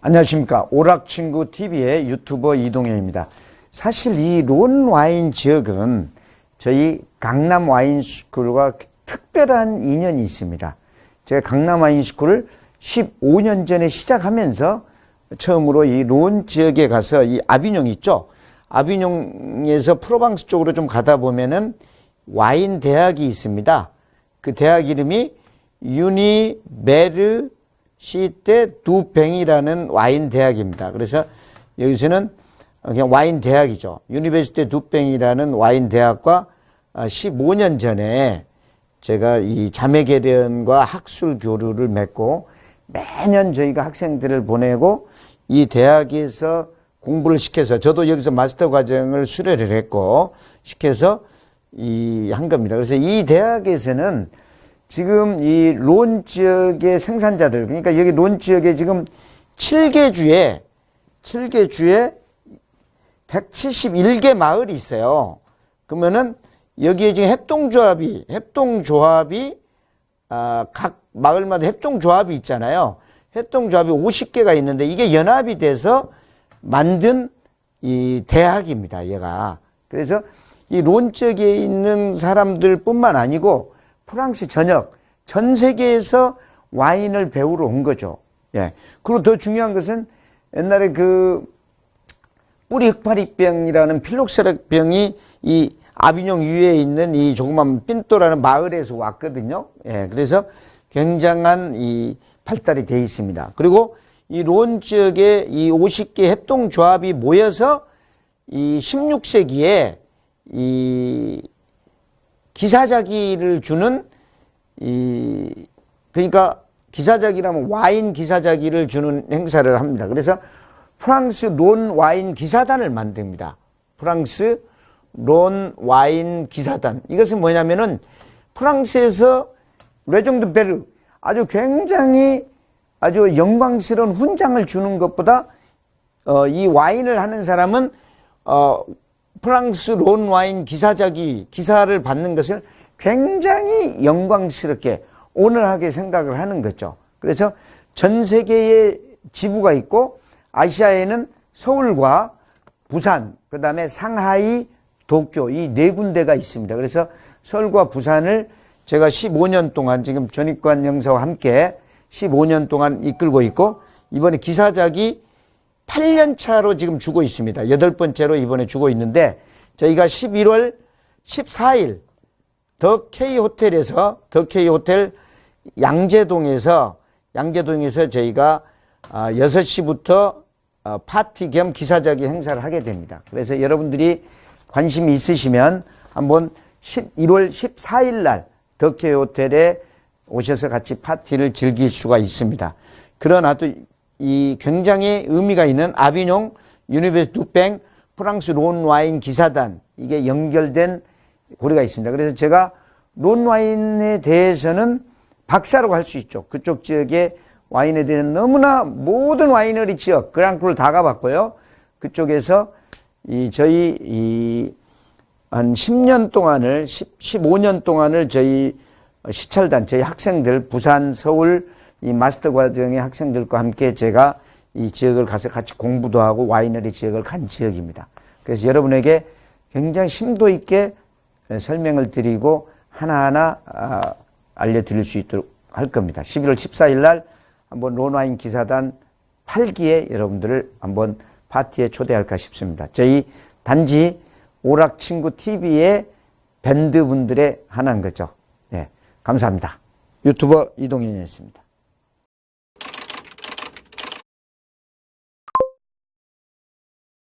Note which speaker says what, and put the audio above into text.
Speaker 1: 안녕하십니까 오락친구 TV의 유튜버 이동현입니다. 사실 이 론 와인 지역은 저희 강남 와인스쿨과 특별한 인연이 있습니다. 제가 강남 와인스쿨을 15년 전에 시작하면서 처음으로 이 론 지역에 가서 이 아비뇽 있죠. 아비뇽에서 프로방스 쪽으로 좀 가다 보면은 와인 대학이 있습니다. 그 대학 이름이 유니베르 시대 두뱅이라는 와인 대학입니다. 그래서 여기서는 그냥 와인 대학이죠. 유니베시티 두뱅이라는 와인 대학과 15년 전에 제가 이 자매 개련과 학술 교류를 맺고 매년 저희가 학생들을 보내고 이 대학에서 공부를 시켜서 저도 여기서 마스터 과정을 수료를 했고 시켜서 이 한 겁니다. 그래서 이 대학에서는 지금 이 론 지역의 생산자들 그러니까 여기 론 지역에 지금 7개 주에 7개 주에 171개 마을이 있어요. 그러면은 여기에 지금 협동조합이 협동조합이 아, 각 마을마다 협동조합이 있잖아요. 협동조합이 50개가 있는데 이게 연합이 돼서 만든 이 대학입니다. 얘가. 그래서 이론 지역에 있는 사람들 뿐만 아니고 프랑스 전역 전 세계에서 와인을 배우러 온 거죠. 예. 그리고 더 중요한 것은 옛날에 그 뿌리 흑파리병이라는 필록세력병이 이 아비뇽 위에 있는 이 조그만 핀토라는 마을에서 왔거든요. 예. 그래서 굉장한 이 발달이 돼 있습니다. 그리고 이론 지역에 이 50개 협동조합이 모여서 이 16세기에 이 기사자기를 주는 이 그러니까 기사자기라면 와인 기사자기를 주는 행사를 합니다. 그래서 프랑스 론 와인 기사단을 만듭니다. 프랑스 론 와인 기사단. 이것은 뭐냐면은 프랑스에서 레종드 베르 아주 굉장히 아주 영광스러운 훈장을 주는 것보다 어, 이 와인을 하는 사람은 어, 프랑스 론 와인 기사자기 기사를 받는 것을 굉장히 영광스럽게 오늘하게 생각을 하는 거죠. 그래서 전 세계에 지부가 있고 아시아에는 서울과 부산, 그 다음에 상하이, 도쿄 이 네 군데가 있습니다. 그래서 서울과 부산을 제가 15년 동안 지금 전익관 영사와 함께 15년 동안 이끌고 있고 이번에 기사작이 8년 차로 지금 주고 있습니다. 여덟 번째로 이번에 주고 있는데 저희가 11월 14일 더 K 호텔에서 더 K 호텔 양재동에서 양재동에서 저희가 6시부터 어, 파티 겸 기사자기 행사를 하게 됩니다. 그래서 여러분들이 관심이 있으시면 한번 11월 14일 날더 K 호텔에 오셔서 같이 파티를 즐길 수가 있습니다. 그러나 또 이 굉장히 의미가 있는 아비뇽 유니베스 두뱅 프랑스 론 와인 기사단 이게 연결된 고리가 있습니다. 그래서 제가 론 와인에 대해서는 박사라고 할 수 있죠. 그쪽 지역의 와인에 대한 너무나 모든 와이너리 지역 그랑크를 다 가봤고요. 그쪽에서 이 저희 이 한 10년 동안을 10, 15년 동안을 저희 시찰단 저희 학생들 부산 서울 이 마스터 과정의 학생들과 함께 제가 이 지역을 가서 같이 공부도 하고 와이너리 지역을 간 지역입니다. 그래서 여러분에게 굉장히 심도 있게 설명을 드리고 하나하나 아, 알려드릴 수 있도록 할 겁니다. 11월 14일 날 한번 론와인 기사단 8기에 여러분들을 한번 파티에 초대할까 싶습니다. 저희 단지 오락 친구 TV의 밴드 분들의 하나인 거죠. 네, 감사합니다. 유튜버 이동현이었습니다.